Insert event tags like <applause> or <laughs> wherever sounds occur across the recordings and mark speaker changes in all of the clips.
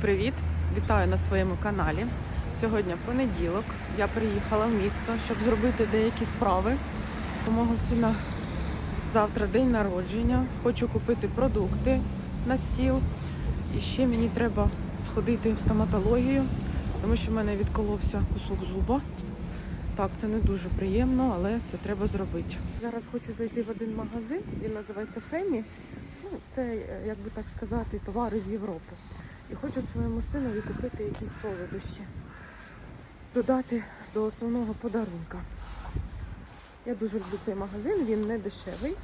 Speaker 1: Привіт! Вітаю на своєму каналі. Сьогодні понеділок. Я приїхала в місто, щоб зробити деякі справи. У мого сина завтра день народження. Хочу купити продукти на стіл. І ще мені треба сходити в стоматологію, тому що в мене відколовся кусок зуба. Так, це не дуже приємно, але це треба зробити. Зараз хочу зайти в один магазин, він називається Фемі. Ну, це, е, як би так сказати, товари з Європи. І хочу своєму синові купити якісь солодощі. Додати до основного подарунка. Я дуже люблю цей магазин, він не дешевий.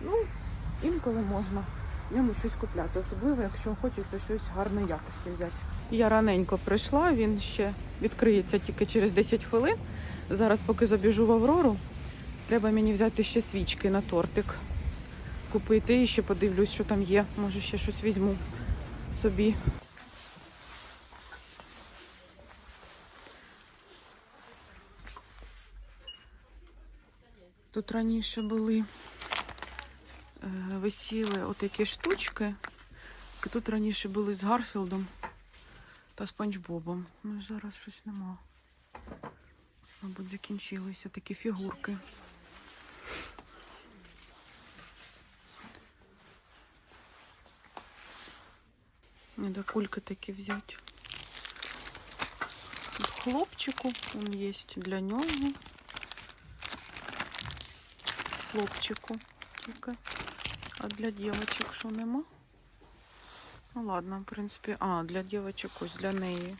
Speaker 1: Ну, інколи можна йому щось купляти, особливо, якщо хочеться щось гарної якості взяти. Я раненько прийшла, він ще відкриється тільки через 10 хвилин. Зараз, поки забіжу в Аврору, треба мені взяти ще свічки на тортик. Купити і ще подивлюсь, що там є. Може ще щось візьму собі. Тут раніше були е, висіли отакі штучки. які Тут раніше були з Гарфілдом та Спанч Бобом. Ну зараз щось нема. Мабуть, закінчилися такі фігурки. Надо кульки такі взяти. Хлопчику он есть для нього. Хлопчику тільки. А для дівчаток що нема? Ну ладно, в принципі. А, для дівчаток ось для неї.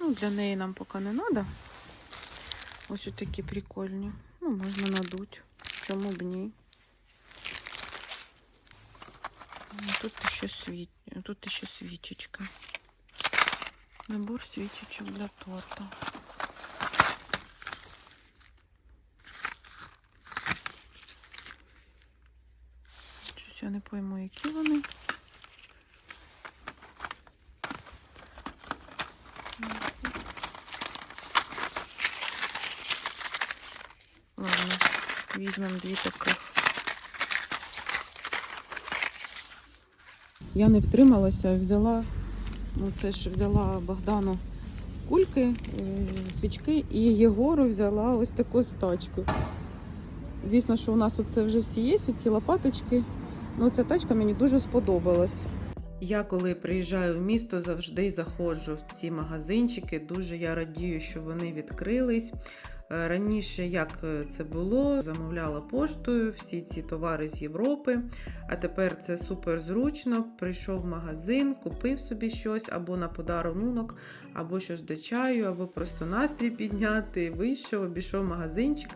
Speaker 1: Ну, для неї нам поки не треба. Ось такі прикольні. Ну, можна надуть. Чому б ні? Ну, Тут ще світ... Тут ще свічечка. Набор свічечок для торта. Щось я не пойму, які вони. Ладно, візьмемо дві таких. Я не втрималася, взяла, ну це ж взяла Богдану кульки, е, свічки і Єгору взяла ось таку стачку. Звісно, що у нас це вже всі є, ці лопаточки. Ну, ця тачка мені дуже сподобалась. Я коли приїжджаю в місто, завжди заходжу в ці магазинчики. Дуже я радію, що вони відкрились. Е, Раніше, як е, це було, замовляла поштою всі ці товари з Європи. А тепер це супер зручно. Прийшов в магазин, купив собі щось або на подарунок, або щось до чаю, або просто настрій підняти. Вийшов, обійшов магазинчик,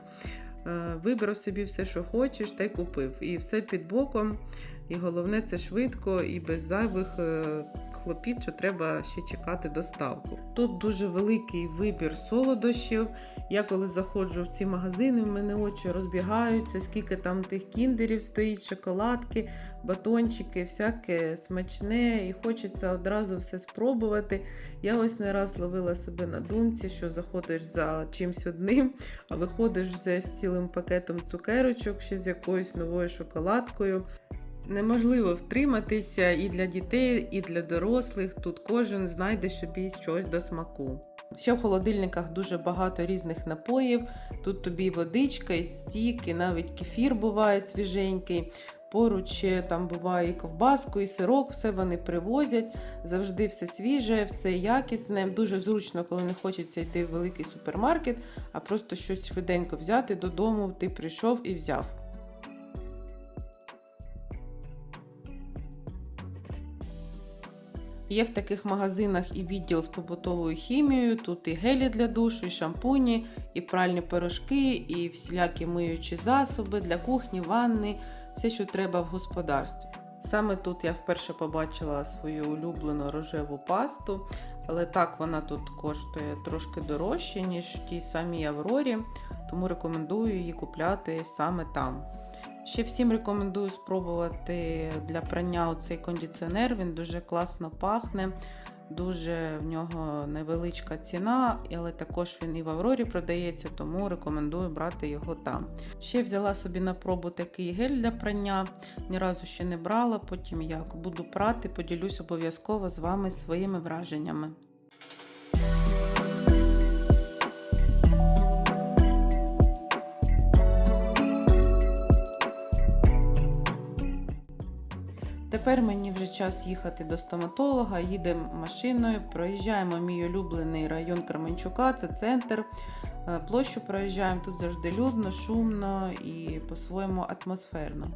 Speaker 1: е, вибрав собі все, що хочеш, та й купив. І все під боком. І головне, це швидко і без зайвих е, хлопіт, що треба ще чекати доставку. Тут дуже великий вибір солодощів. Я коли заходжу в ці магазини, в мене очі розбігаються, скільки там тих кіндерів стоїть, шоколадки, батончики, всяке смачне, і хочеться одразу все спробувати. Я ось не раз ловила себе на думці, що заходиш за чимсь одним, а виходиш вже з цілим пакетом цукерочок, ще з якоюсь новою шоколадкою. Неможливо втриматися і для дітей, і для дорослих. Тут кожен знайде собі щось до смаку. Ще в холодильниках дуже багато різних напоїв. Тут тобі водичка, і стік, і навіть кефір буває свіженький. Поруч там буває і ковбаску, і сирок, все вони привозять. Завжди все свіже, все якісне. Дуже зручно, коли не хочеться йти в великий супермаркет, а просто щось швиденько взяти додому. Ти прийшов і взяв. Є в таких магазинах і відділ з побутовою хімією. Тут і гелі для душу, і шампуні, і пральні порошки, і всілякі миючі засоби для кухні, ванни, все, що треба в господарстві. Саме тут я вперше побачила свою улюблену рожеву пасту, але так вона тут коштує трошки дорожче, ніж в тій самій Аврорі, тому рекомендую її купляти саме там. Ще всім рекомендую спробувати для прання цей кондиціонер. Він дуже класно пахне, Дуже в нього невеличка ціна, але також він і в Аврорі продається, тому рекомендую брати його там. Ще взяла собі на пробу такий гель для прання. Ні разу ще не брала. Потім як буду прати, поділюсь обов'язково з вами своїми враженнями. Тепер мені вже час їхати до стоматолога. Їдемо машиною, проїжджаємо мій улюблений район Кременчука, це центр. Е, Площу проїжджаємо, тут завжди людно, шумно і по-своєму атмосферно.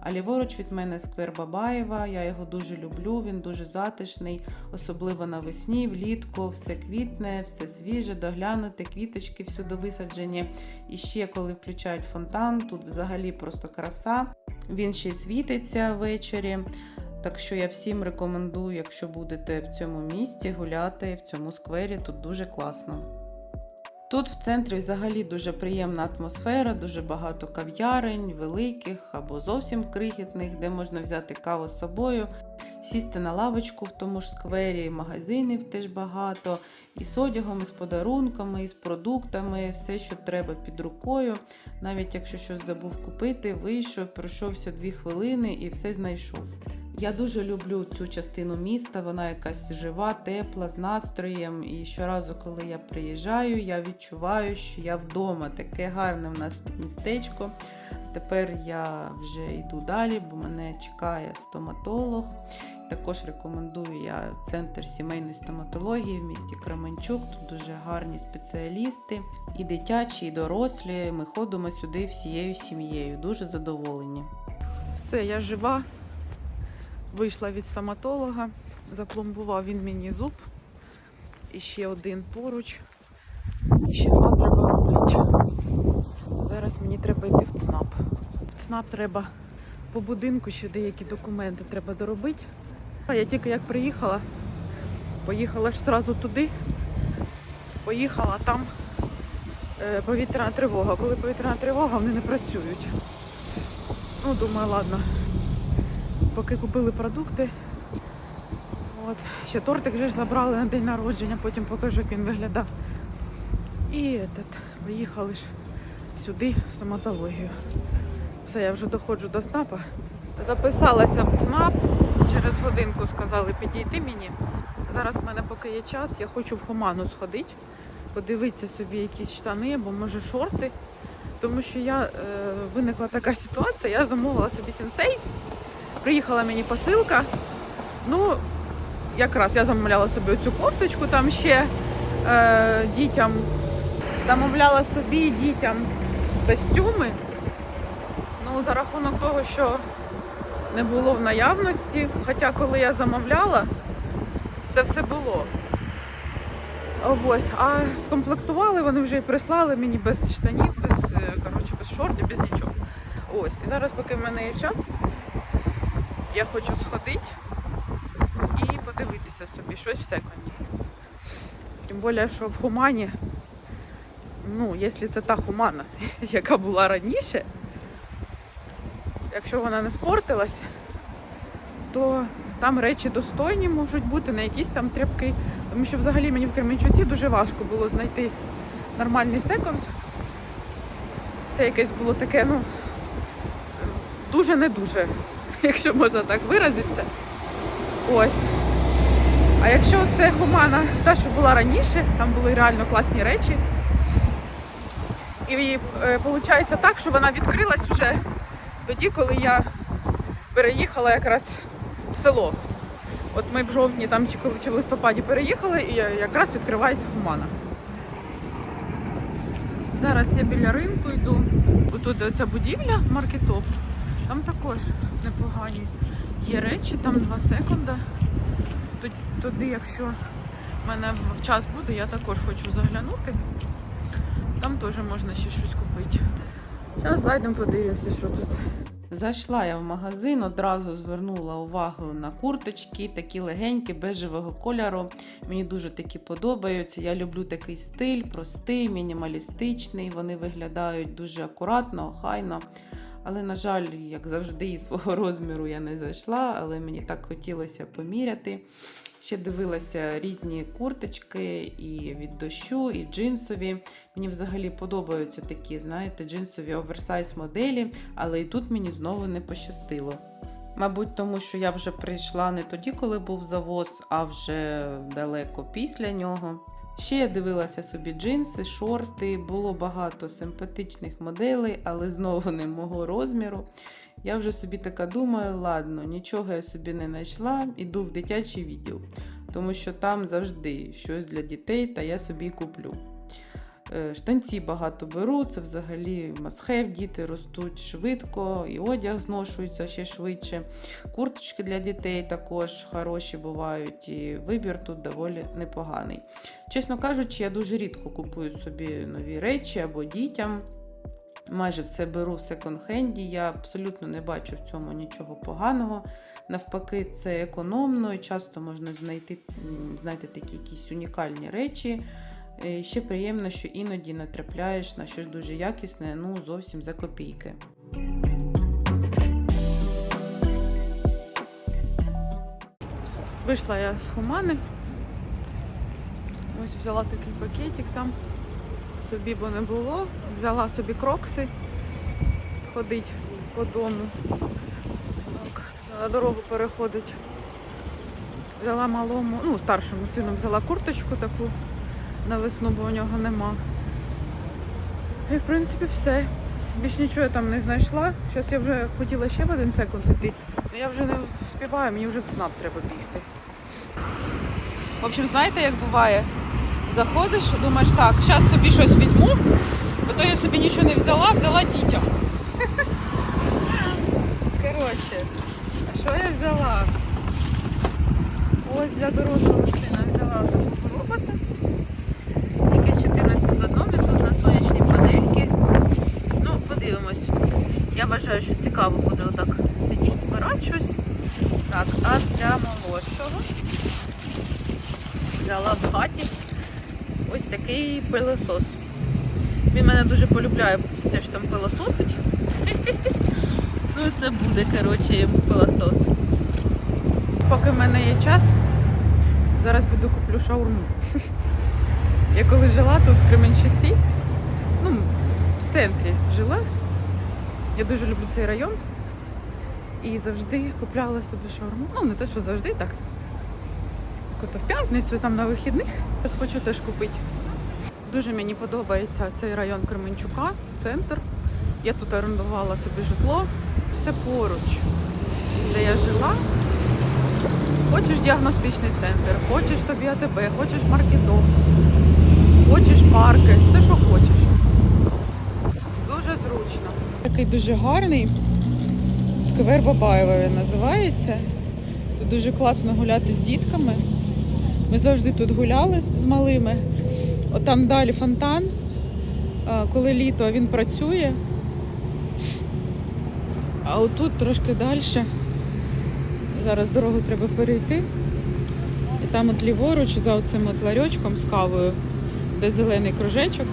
Speaker 1: А ліворуч від мене сквер Бабаєва. Я його дуже люблю, він дуже затишний, особливо навесні, влітку, все квітне, все свіже, доглянуте, квіточки всюди висаджені. І ще коли включають фонтан, тут взагалі просто краса. Він ще й світиться ввечері. Так що я всім рекомендую, якщо будете в цьому місті гуляти в цьому сквері, тут дуже класно. Тут в центрі взагалі дуже приємна атмосфера, дуже багато кав'ярень, великих або зовсім крихітних, де можна взяти каву з собою, сісти на лавочку в тому ж сквері, магазинів теж багато, і з одягом, і з подарунками, і з продуктами, все, що треба під рукою. Навіть якщо щось забув купити, вийшов, пройшовся дві хвилини і все знайшов. Я дуже люблю цю частину міста, вона якась жива, тепла, з настроєм. І щоразу, коли я приїжджаю, я відчуваю, що я вдома. Таке гарне в нас містечко. Тепер я вже йду далі, бо мене чекає стоматолог. Також рекомендую я центр сімейної стоматології в місті Кременчук. Тут дуже гарні спеціалісти, і дитячі, і дорослі. Ми ходимо сюди всією сім'єю. Дуже задоволені. Все, я жива. Вийшла від стоматолога, запломбував він мені зуб. І ще один поруч. І ще два треба робити. Зараз мені треба йти в ЦНАП. В ЦНАП треба по будинку ще деякі документи треба доробити. Я тільки як приїхала, поїхала ж одразу туди, поїхала там е, повітряна тривога. Коли повітряна тривога, вони не працюють. Ну, думаю, ладно. Поки купили продукти. От. Ще тортик вже ж забрали на день народження, потім покажу, як він виглядав. І этот, поїхали ж сюди, в стоматологію. Все, я вже доходжу до СНАПа. Записалася в ЦНАП, через годинку сказали підійти мені. Зараз в мене поки є час, я хочу в Хуману сходити, подивитися собі якісь штани або може шорти. Тому що я е, виникла така ситуація, я замовила собі сенсей, приїхала мені посилка. Ну, якраз я замовляла собі оцю кофточку, там ще е, дітям замовляла собі дітям костюми. Ну, за рахунок того, що не було в наявності, хоча коли я замовляла, це все було. Ось, а скомплектували вони вже і прислали мені без штанів, без, е, коротше, без шортів, без нічого. Ось. І зараз, поки в мене є час, я хочу сходити і подивитися собі щось в секонді. Тим більше, що в Хумані, ну, якщо це та Хумана, <laughs> яка була раніше, якщо вона не спортилась, то там речі достойні можуть бути, не якісь там тряпки. Тому що взагалі мені в Кременчуці дуже важко було знайти нормальний секонд. Все якесь було таке, ну, дуже не дуже, якщо можна так виразитися. Ось. А якщо це Хумана, та, що була раніше, там були реально класні речі. І виходить так, що вона відкрилась вже тоді, коли я переїхала якраз в село. От ми в жовтні там чи чи в листопаді переїхали, і якраз відкривається Хумана. Зараз я біля ринку йду. Отут оця будівля, маркетоп. Там також непогані є речі, там два секунда. Ту- Туди, якщо в мене час буде, я також хочу заглянути. Там теж можна ще щось купити. Зараз зайдемо, подивимося, що тут. Зайшла я в магазин, одразу звернула увагу на курточки, такі легенькі, бежевого кольору. Мені дуже такі подобаються. Я люблю такий стиль, простий, мінімалістичний. Вони виглядають дуже акуратно, охайно. Але, на жаль, як завжди, свого розміру я не зайшла, але мені так хотілося поміряти. Ще дивилася різні курточки і від дощу, і джинсові. Мені взагалі подобаються такі, знаєте, джинсові оверсайз моделі, але і тут мені знову не пощастило. Мабуть, тому що я вже прийшла не тоді, коли був завоз, а вже далеко після нього. Ще я дивилася собі джинси, шорти, було багато симпатичних моделей, але знову не мого розміру. Я вже собі така думаю, ладно, нічого я собі не знайшла, іду в дитячий відділ, тому що там завжди щось для дітей, та я собі куплю. Е, Штанці багато беру, це взагалі масхев, діти ростуть швидко, і одяг зношується ще швидше. Курточки для дітей також хороші бувають, і вибір тут доволі непоганий. Чесно кажучи, я дуже рідко купую собі нові речі або дітям. Майже все беру в секонд-хенді, я абсолютно не бачу в цьому нічого поганого. Навпаки, це економно і часто можна знайти, знайти такі якісь унікальні речі. Е, Ще приємно, що іноді натрапляєш на щось дуже якісне, ну зовсім за копійки. Вийшла я з Хумани. Ось взяла такий пакетик там. Собі бо не було. Взяла собі крокси. Ходить по дому. Так, на дорогу переходить. Взяла малому, ну, старшому сину взяла курточку таку на весну, бо у нього нема. І в принципі все. Більш нічого я там не знайшла. Зараз я вже хотіла ще в один секунд іти. але Я вже не вспіваю, мені вже в ЦНАП треба бігти. В общем, знаєте, як буває? Заходиш, думаєш, так, зараз собі щось візьму, бо то я собі нічого не взяла, взяла дітям. Коротше, а що я взяла? Ось для дорослого сина взяла таку робота. Якийсь 14 в одному, тут на сонячній панельки. Ну, подивимось. Я вважаю, що цікаво буде отак сидіти, збирати. Так, а для молодшого взяла в ось такий пилосос. Він мене дуже полюбляє все ж там пилососить. Ну, це буде, коротше, пилосос. Поки в мене є час, зараз буду куплю шаурму. Я коли жила тут в Кременчуці, ну, в центрі жила. Я дуже люблю цей район. І завжди купляла собі шаурму. Ну, не те, що завжди так. Кото в п'ятницю, там на вихідних. Ось хочу теж купити. Дуже мені подобається цей район Кременчука, центр. Я тут орендувала собі житло. Все поруч, де я жила. Хочеш діагностичний центр, хочеш тобі АТБ, хочеш маркеток, хочеш парки, все, що хочеш. Дуже зручно. Такий дуже гарний. Сквер Бабаєва він називається. Тут дуже класно гуляти з дітками. Ми завжди тут гуляли з малими. От там далі фонтан. Коли літо він працює. А отут трошки далі. Зараз дорогу треба перейти. І там от ліворуч за оцим от ларьочком з кавою, де зелений кружечок,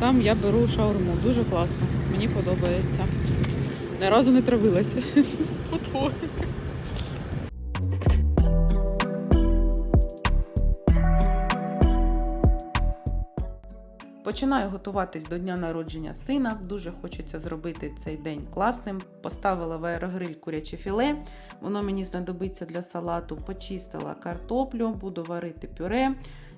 Speaker 1: там я беру шаурму. Дуже класно. Мені подобається. Ні разу не травилася. Починаю готуватись до дня народження сина. Дуже хочеться зробити цей день класним. Поставила в аерогриль куряче філе. Воно мені знадобиться для салату. Почистила картоплю, буду варити пюре.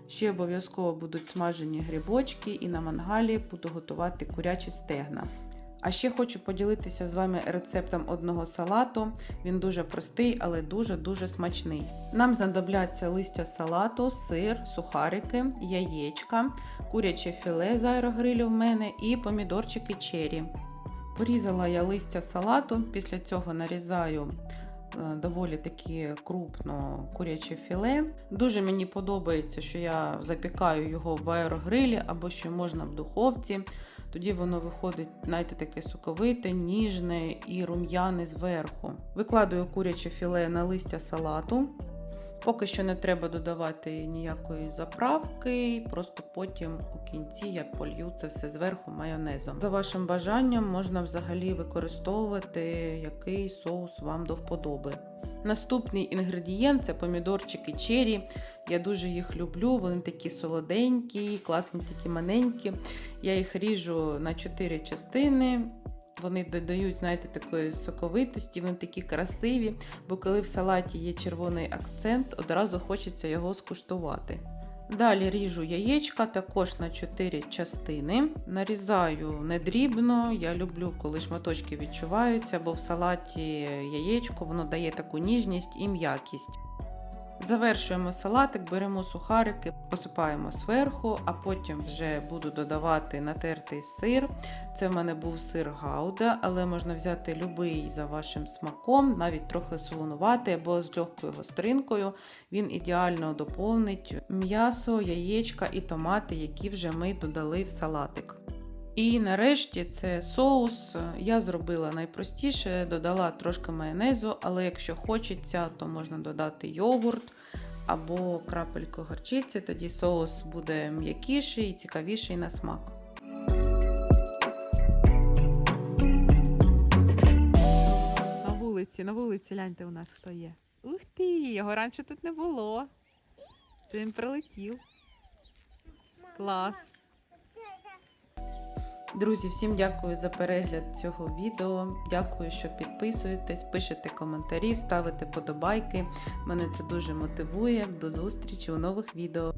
Speaker 1: Ще обов'язково будуть смажені грибочки, і на мангалі буду готувати курячі стегна. А ще хочу поділитися з вами рецептом одного салату. Він дуже простий, але дуже-дуже смачний. Нам знадобляться листя салату, сир, сухарики, яєчка, куряче філе з аерогрилю в мене і помідорчики чері. Порізала я листя салату, після цього нарізаю доволі таки крупно куряче філе. Дуже мені подобається, що я запікаю його в аерогрилі або що можна в духовці. Тоді воно виходить, знаєте, таке соковите, ніжне і рум'яне зверху. Викладаю куряче філе на листя салату. Поки що не треба додавати ніякої заправки, просто потім у кінці я полью це все зверху майонезом. За вашим бажанням можна взагалі використовувати який соус вам до вподоби. Наступний інгредієнт це помідорчики чері. Я дуже їх люблю. Вони такі солоденькі, класні, такі маленькі. Я їх ріжу на 4 частини. Вони додають, знаєте, такої соковитості, вони такі красиві, бо коли в салаті є червоний акцент, одразу хочеться його скуштувати. Далі ріжу яєчка також на 4 частини. Нарізаю не дрібно. Я люблю, коли шматочки відчуваються, бо в салаті яєчко воно дає таку ніжність і м'якість. Завершуємо салатик, беремо сухарики, посипаємо зверху, а потім вже буду додавати натертий сир. Це в мене був сир гауда, але можна взяти любий за вашим смаком, навіть трохи солонуватий або з легкою гостринкою. Він ідеально доповнить м'ясо, яєчка і томати, які вже ми додали в салатик. І нарешті це соус. Я зробила найпростіше, додала трошки майонезу, але якщо хочеться, то можна додати йогурт або крапельку горчиці, тоді соус буде м'якіший і цікавіший на смак. На вулиці, на вулиці гляньте у нас хто є. Ух ти! Його раніше тут не було. Це він прилетів. Клас. Друзі, всім дякую за перегляд цього відео. Дякую, що підписуєтесь, пишете коментарі, ставите подобайки. Мене це дуже мотивує. До зустрічі у нових відео.